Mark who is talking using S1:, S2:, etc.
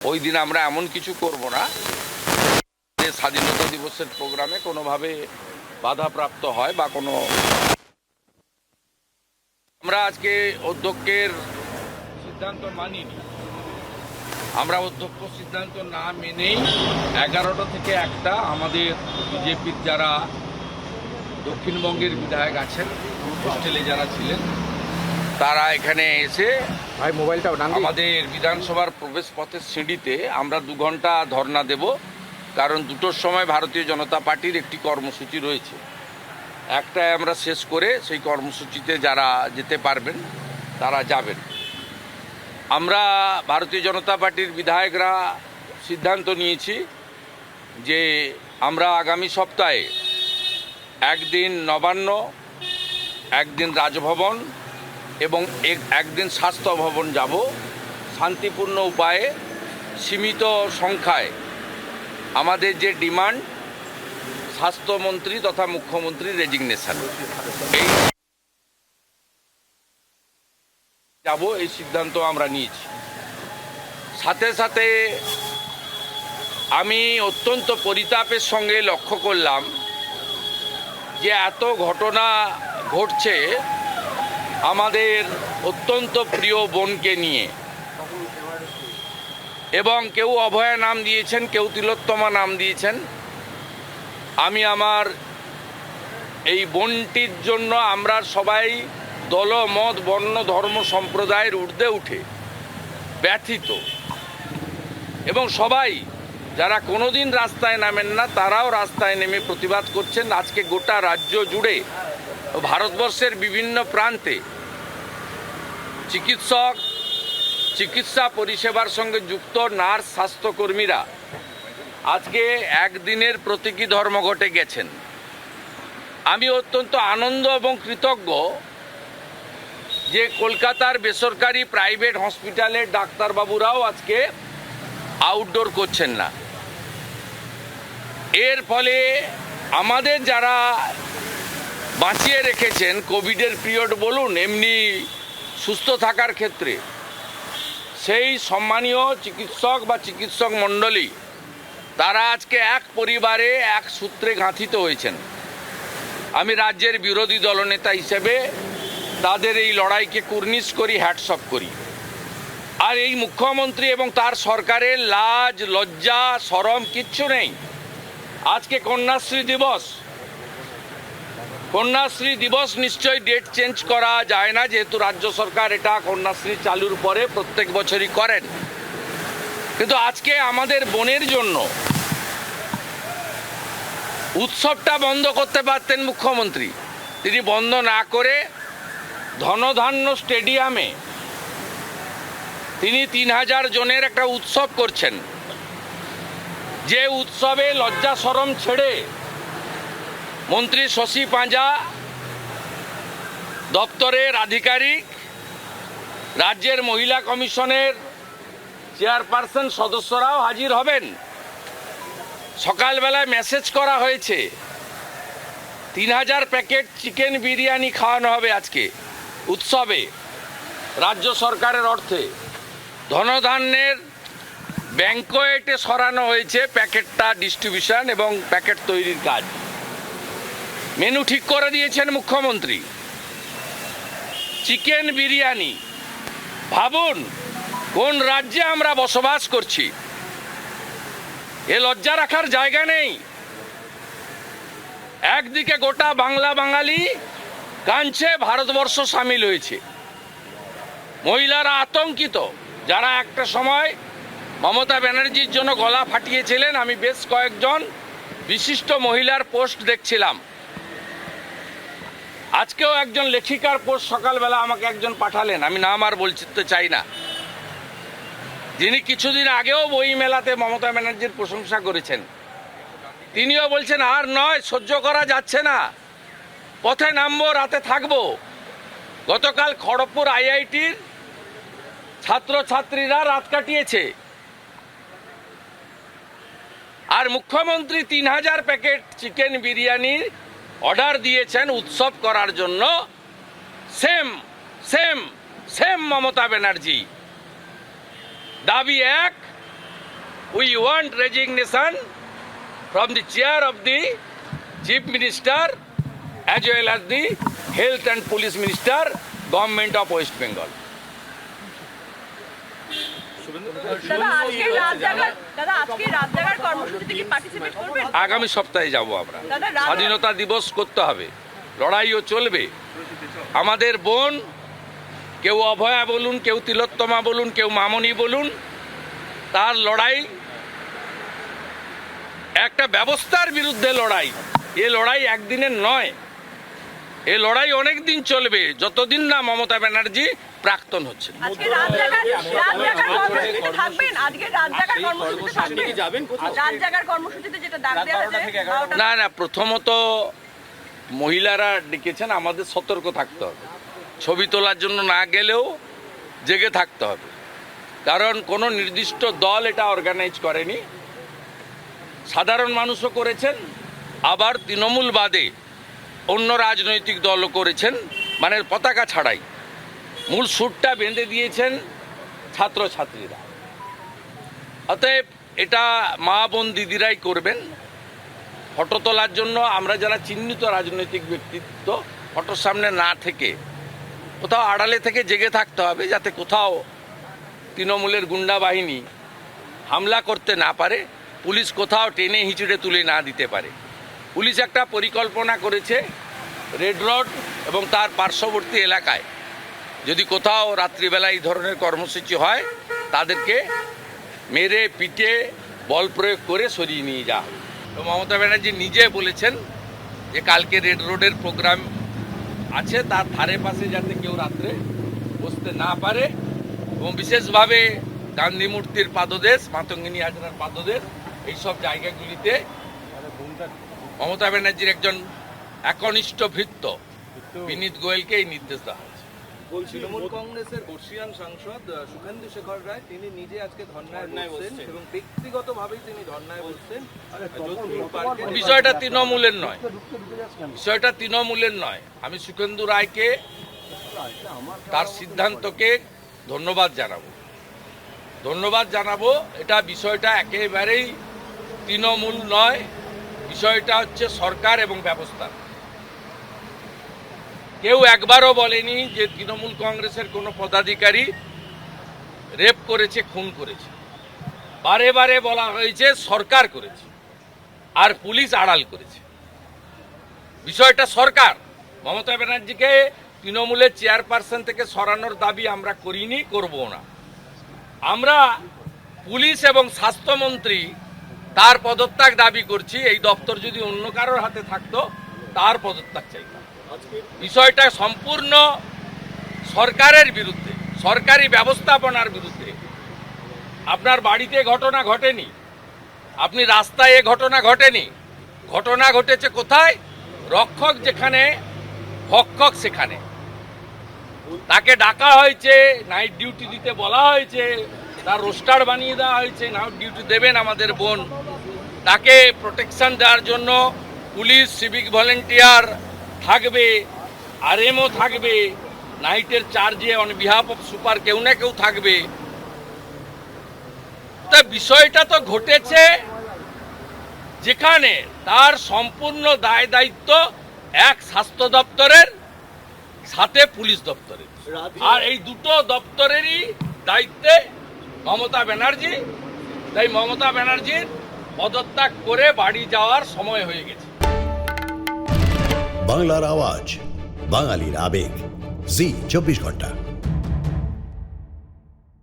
S1: ওই দিন আমরা এমন কিছু করব না যে স্বাধীনতা দিবসের প্রোগ্রামে কোনোভাবে বাধাপ্রাপ্ত হয় বা কোনো আমরা আজকে অধ্যক্ষের সিদ্ধান্ত মানিনি। আমরা অধ্যক্ষ সিদ্ধান্ত না মেনেই এগারোটা থেকে একটা আমাদের বিজেপির যারা দক্ষিণবঙ্গের বিধায়ক আছেন, হোস্টেলে যারা ছিলেন, তারা এখানে এসে
S2: ভাই, মোবাইলটাও ডান
S1: আমাদের বিধানসভার প্রবেশ পথের সিঁড়িতে আমরা দু ঘণ্টা ধর্ণা দেব, কারণ দুটোর সময় ভারতীয় জনতা পার্টির একটি কর্মসূচি রয়েছে। একটাই আমরা শেষ করে সেই কর্মসূচিতে যারা যেতে পারবেন, তারা যাবেন। আমরা ভারতীয় জনতা পার্টির বিধায়করা সিদ্ধান্ত নিয়েছি যে আমরা আগামী সপ্তাহে একদিন নবান্ন, একদিন রাজভবন এবং এক- একদিন স্বাস্থ্য ভবন যাব। শান্তিপূর্ণ উপায়ে, সীমিত সংখ্যায়। আমাদের যে ডিমান্ড, স্বাস্থ্যমন্ত্রী তথা মুখ্যমন্ত্রী রেজিগনেশন। এই যাব, এই সিদ্ধান্ত আমরা নিয়েছি। সাথে সাথে আমি অত্যন্ত পরিতাপের সঙ্গে লক্ষ্য করলাম যে এত ঘটনা ঘটছে আমাদের অত্যন্ত প্রিয় বোনকে নিয়ে। এবং কেউ অভয়া নাম দিয়েছেন, কেউ তিলোত্তমা নাম দিয়েছেন। আমি আমার এই বোনটির জন্য আমরা সবাই দল, মত, বর্ণ, ধর্ম, সম্প্রদায়ের ঊর্ধ্বে উঠে ব্যথিত। এবং সবাই যারা কোনোদিন রাস্তায় নামেন না, তারাও রাস্তায় নেমে প্রতিবাদ করছেন। আজকে গোটা রাজ্য জুড়ে ভারতবর্ষের বিভিন্ন প্রান্তে চিকিৎসক, চিকিৎসা পরিষেবার সঙ্গে যুক্ত নার্স, স্বাস্থ্যকর্মীরা আজকে একদিনের প্রতীকী ধর্মঘটে গেছেন। আমি অত্যন্ত আনন্দ এবং কৃতজ্ঞ যে কলকাতার বেসরকারি প্রাইভেট হসপিটালের ডাক্তারবাবুরাও আজকে আউটডোর করছেন না। এর ফলে আমাদের যারা বাঁচিয়ে রেখেছেন কোভিডের পিরিয়ড বলুন, এমনি সুস্থ থাকার ক্ষেত্রে। সেই সম্মানীয় চিকিৎসক বা চিকিৎসক মণ্ডলী, তারা আজকে এক পরিবারে এক সূত্রে গাঁথিত হয়েছেন। আমি রাজ্যের বিরোধী দলনেতা হিসেবে তাদের এই লড়াইকে কুর্নিশ করি হ্যাটসঅপ করি। আর এই মুখ্যমন্ত্রী এবং তার সরকারের লাজ, লজ্জা, সরম কিচ্ছু নেই। আজকে কন্যাশ্রী দিবস কন্যাশ্রী দিবস নিশ্চয়ই ডেট চেঞ্জ করা যায় না, যেহেতু রাজ্য সরকার এটা কন্যাশ্রী চালুর পরে প্রত্যেক বছরই করেন। কিন্তু আজকে আমাদের বোনের জন্য উৎসবটা বন্ধ করতে পারতেন মুখ্যমন্ত্রী। তিনি বন্ধ না করে ধনধান্য স্টেডিয়ামে তিনি তিন হাজার জনের একটা উৎসব করছেন। যে উৎসবে লজ্জা সরম ছেড়ে মন্ত্রী শশী পাঁজা, দপ্তরের আধিকারিক, রাজ্যের মহিলা কমিশনের চেয়ারপারসন সদস্যরাও হাজির হবেন। সকালবেলায় মেসেজ করা হয়েছে তিন হাজার প্যাকেট চিকেন বিরিয়ানি খাওয়ানো হবে আজকে, উৎসবে, রাজ্য সরকারের অর্থে। ধনধান্যের ব্যাংকোয়েটে সরানো হয়েছে প্যাকেটটা ডিস্ট্রিবিউশন এবং প্যাকেট তৈরির কাজ। মেনু ঠিক করে দিয়েছেন মুখ্যমন্ত্রী। চিকেন বিরিয়ানি। ভাবুন, কোন রাজ্যে আমরা বসবাস করছি? এ লজ্জা রাখার জায়গা নেই। একদিকে গোটা বাংলা বাঙালি, কাঞ্চে ভারতবর্ষ সামিল হয়েছে। মহিলারা আতঙ্কিত, যারা একটা সময় মমতা ব্যানার্জির জন্য গলা ফাটিয়েছিলেন, আমি বেশ কয়েকজন বিশিষ্ট মহিলার পোস্ট দেখছিলাম। আজকেও একজন লেখিকার পোস্ট সকালবেলা আমাকে একজন পাঠালেন। আমি নাম আর বলতে চাই না। যিনি কিছুদিন আগেও বই মেলাতে মমতা ব্যানার্জির প্রশংসা করেছেন। তিনিও বলছেন, আর নয়, সহ্য করা যাচ্ছে না। পথে নামবো, রাতে থাকব। গতকাল খড়গপুর আইআইটির ছাত্রছাত্রীরা রাত কাটিয়েছে। আর মুখ্যমন্ত্রী তিন হাজার প্যাকেট চিকেন বিরিয়ানির অর্ডার দিয়েছেন উৎসব করার জন্য। Same same same Mamata Banerjee. দাবি এক we want resignation from the chair of the chief minister
S3: as well as the health and police minister government of West Bengal
S1: আগামী সপ্তাহে যাব আমরা। স্বাধীনতা দিবস করতে হবে। লড়াইও চলবে। আমাদের বোন কেউ অভয়া বলুন কেউ তিলোত্তমা বলুন কেউ মামনি বলুন তার লড়াই একটা ব্যবস্থার বিরুদ্ধে লড়াই। এ লড়াই একদিনের নয়। এ লড়াই অনেক দিন চলবে। যতদিন না মমতা ব্যানার্জি প্রাক্তন হচ্ছে না না প্রথমত মহিলারা ডেকেছেন আমাদের সতর্ক থাকতে হবে। ছবি তোলার জন্য না গেলেও জেগে থাকতে হবে। কারণ কোনো নির্দিষ্ট দল এটা অর্গানাইজ করেনি। সাধারণ মানুষও করেছেন আবার তৃণমূল বাদে অন্য রাজনৈতিক দলও করেছেন মানে পতাকা ছাড়াই। মূল সুরটা বেঁধে দিয়েছেন ছাত্রছাত্রীরা। অতএব এটা মা বোন দিদিরাই করবেন। ফটো তোলার জন্য আমরা যারা চিহ্নিত রাজনৈতিক ব্যক্তিত্ব, ফটোর সামনে না থেকে, কোথাও আড়ালে থেকে জেগে থাকতে হবে যাতে কোথাও তৃণমূলের গুন্ডা বাহিনী হামলা করতে না পারে, পুলিশ কোথাও টেনে হিঁচড়ে তুলে না দিতে পারে। পুলিশ একটা পরিকল্পনা করেছে রেড রোড এবং তার পার্শ্ববর্তী এলাকায় যদি কোথাও রাত্রিবেলা এই ধরনের কর্মসূচি হয়, তাদেরকে মেরে, পিটে, বল প্রয়োগ করে সরিয়ে নিয়ে যাওয়া। তো মমতা ব্যানার্জি নিজে বলেছেন যে কালকে রেড রোডের প্রোগ্রাম আছে, তার ধারে পাশে যাতে কেউ রাত্রে বসতে না পারে এবং বিশেষভাবে গান্ধী মূর্তির পাদদেশ, মাতঙ্গিনী হাজরার পাদদেশ, এইসব জায়গাগুলিতে মমতা ব্যানার্জির একজন একনিষ্ঠ ভৃত্য বিনীত গোয়েলকে এই নির্দেশ দেওয়া হয়েছে।
S4: তৃণমূল কংগ্রেসের বর্ষিয়ান সাংসদ সুখেন্দু শেখর রায় তিনি নিজে আজকে ধর্নায় বসছেন এবং ব্যক্তিগতভাবেই তিনি ধর্নায় বসছেন।
S1: বিষয়টা তৃণমূলের নয়। বিষয়টা তৃণমূলের নয়। আমি সুখেন্দু রায়কে তার সিদ্ধান্তকে ধন্যবাদ জানাব। ধন্যবাদ জানাব। এটা বিষয়টা একেবারেই তৃণমূল নয়। বিষয়টা হচ্ছে সরকার এবং ব্যবস্থা। কেউ একবারও বলেনি যে তৃণমূল কংগ্রেসের কোনো পদাধিকারী রেপ করেছে, খুন করেছে। বারে বারে বলা হয়েছে সরকার করেছে আর পুলিশ আড়াল করেছে। বিষয়টা সরকার। মমতা ব্যানার্জিকে তৃণমূলের চেয়ারপারসন থেকে সরানোর দাবি আমরা করিনি করব না। আমরা পুলিশ এবং স্বাস্থ্যমন্ত্রী তার পদত্যাগ দাবি করছি, এই দপ্তর যদি অন্য কারোর হাতে থাকতো, তার পদত্যাগ চাইতাম। বিষয়টা সম্পূর্ণ সরকারের বিরুদ্ধে, সরকারি ব্যবস্থাপনার বিরুদ্ধে। আপনার বাড়িতে ঘটনা ঘটেনি, আপনি রাস্তায় এ ঘটনা ঘটেনি, ঘটনা ঘটেছে কোথায়? রক্ষক যেখানে, ভক্ষক সেখানে। তাকে ডাকা হয়েছে, নাইট ডিউটি দিতে বলা হয়েছে তার রোস্টার বানিয়ে দেওয়া হয়েছে নাইট ডিউটি দেবেন আমাদের বোন। তাকে প্রোটেকশন দেওয়ার জন্য পুলিশ সিভিক ভলেন্টিয়ার থাকবে আরএমও থাকবে নাইটের চার্জে অন বিহাফ অফ সুপার কেউ না কেউ থাকবে। তা বিষয়টা তো ঘটেছে যেখানে তার সম্পূর্ণ দায় দায়িত্ব এক স্বাস্থ্য দপ্তরের সাথে পুলিশ দপ্তরের। আর এই দুটো দপ্তরেরই দায়িত্বে মমতা ব্যানার্জি। তাই মমতা ব্যানার্জির পদত্যাগ করে বাড়ি যাওয়ার সময় হয়ে গেছে।
S5: বাংলার আওয়াজ, বাঙালির আবেগ। জি, চব্বিশ ঘণ্টা।